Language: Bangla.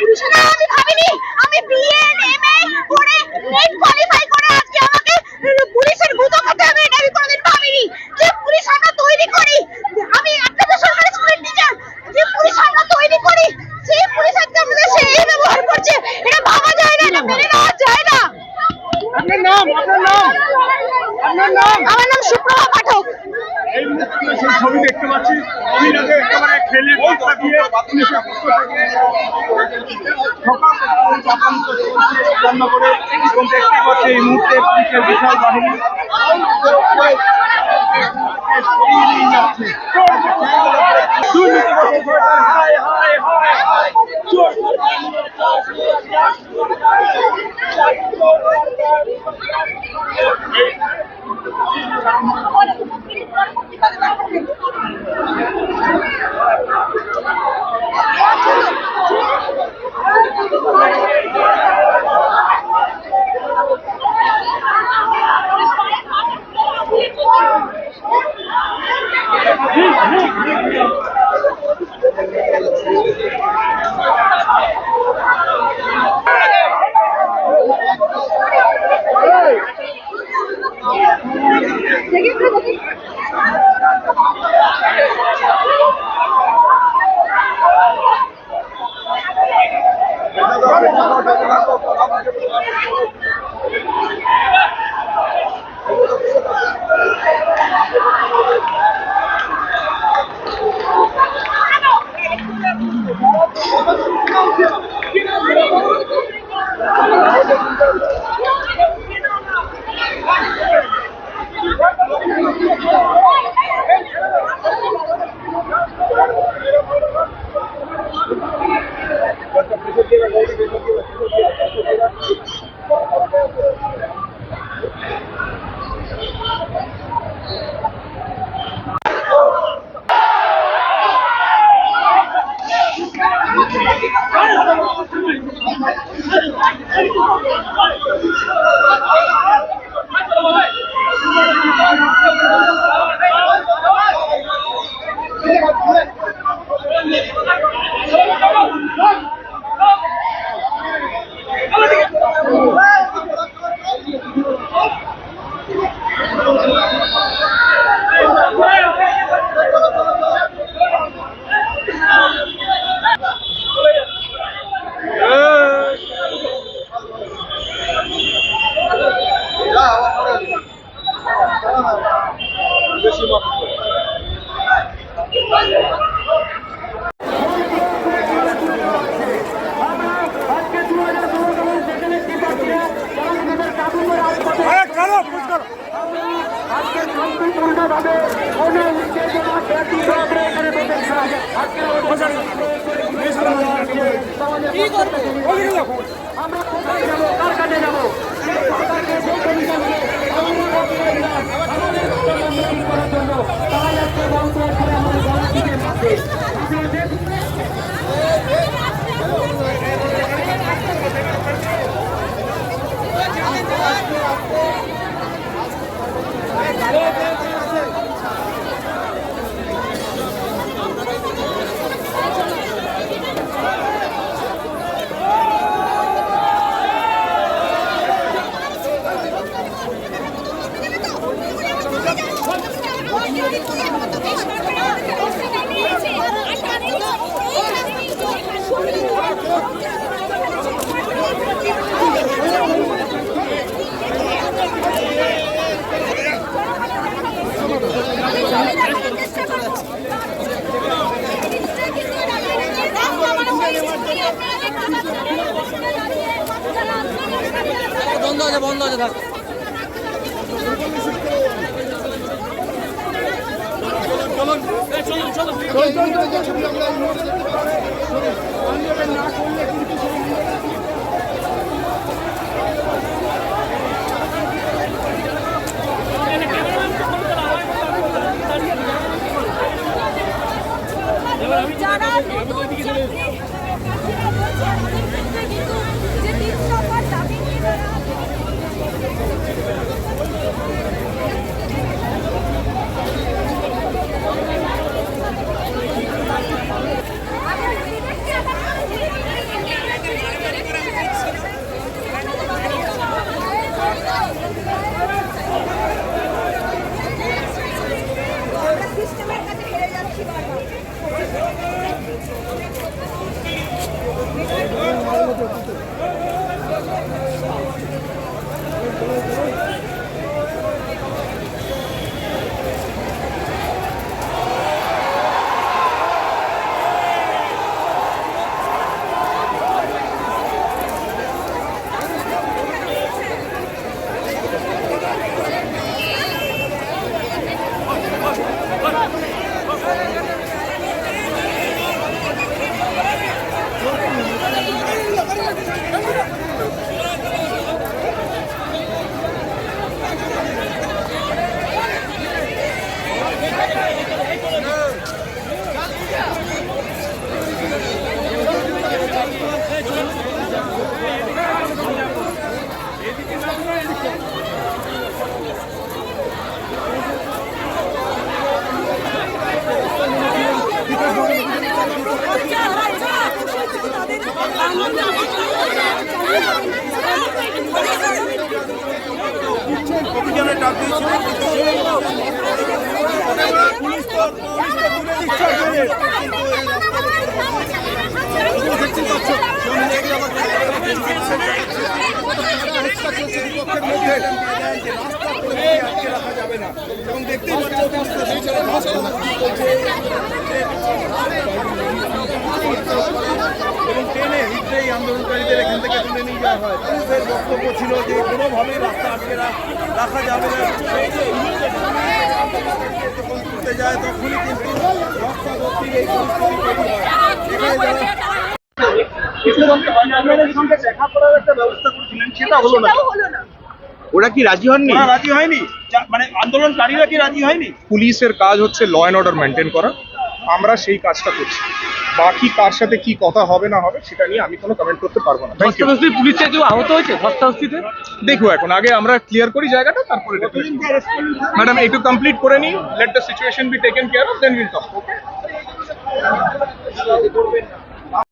পুরুষরা আমি ভাবিনি। আমি বিএ এমএ করে নেট কোয়ালিফাই করে আজকে আমাকে পুলিশের গুতো খেতে হবে এটা আমি কোনোদিন ভাবিনি। যে পুলিশ আমরা তৈরি করি আমি আপনাদের সরকারি স্কুলের টিচার যে পুলিশ আমরা তৈরি করি সেই পুলিশ আজকে আমাদের সেই ব্যবহার করছে। এটা ভাবা যায় না এটা মেনে নেওয়া যায় না। আপনার নাম আপনার নাম আপনার নাম। আমার নাম সুপ্রভা পাঠক। এই মুহূর্তে সেই ছবি দেখতে পাচ্ছি। মহিলাদের চাপান্ত করে এবং দেখতে পাচ্ছে এই মুহূর্তে পুলিশের বিশাল বাহিনী। সরিয়ে আজকে শান্তিপূর্ণভাবে কোনো উত্তেজনা ব্যতীত আমরা এখানে বসেছি আজকে আমরা কোথায় যাব? কার কাছে যাব? সরকারকে যে কমিশনকে আমাদের আমাদের আন্দোলন করার জন্য তাই আজকে করে আমাদের গণতন্ত্রের মধ্যে আপনারা যারা নতুন চাকরি কিন্তু যে তিন নম্বর দাবি নিয়ে পুলিশ তো পুলিশ তো দূরে দিচ্ছে আপনাদের। দেখতে পাচ্ছ বিপক্ষের মধ্যে যে রাস্তা করে আটকে রাখা যাবে না এবং দেখতেই পাচ্ছ অবস্থা সেই ছেলে ভাষা কি বলছে এবং ট্রেনে হিটে এই আন্দোলনকারীদের এখান থেকে তুলে নিয়ে যাওয়া হয়। পুলিশের বক্তব্য ছিল যে কোনোভাবেই রাস্তা আটকে রাখা যাবে না। সেই যখন তুলতে যায় তখনই কিন্তু রক্তারক্তির এই পরিস্থিতি তৈরি এখানে যারা আপনাদের সঙ্গে দেখা করার একটা ব্যবস্থা করেছিলেন সেটা হলো না সেটাও হলো না। ওরা কি রাজি হননি? রাজি হয়নি। মানে আন্দোলনকারীরা কি রাজি হয়নি? পুলিশের কাজ হচ্ছে ল অ্যান্ড অর্ডার মেনটেন করা। আমরা সেই কাজটা করছি। বাকি কার সাথে কি কথা হবে না হবে সেটা নিয়ে আমি কোনো কমেন্ট করতে পারব না। পুলিশে আহত হয়েছে? ধস্তাধস্তিতে দেখব এখন, আগে আমরা ক্লিয়ার করি জায়গাটা, তারপরে ম্যাডাম একটু কমপ্লিট করে নিই let the situation be taken care of then will talk okay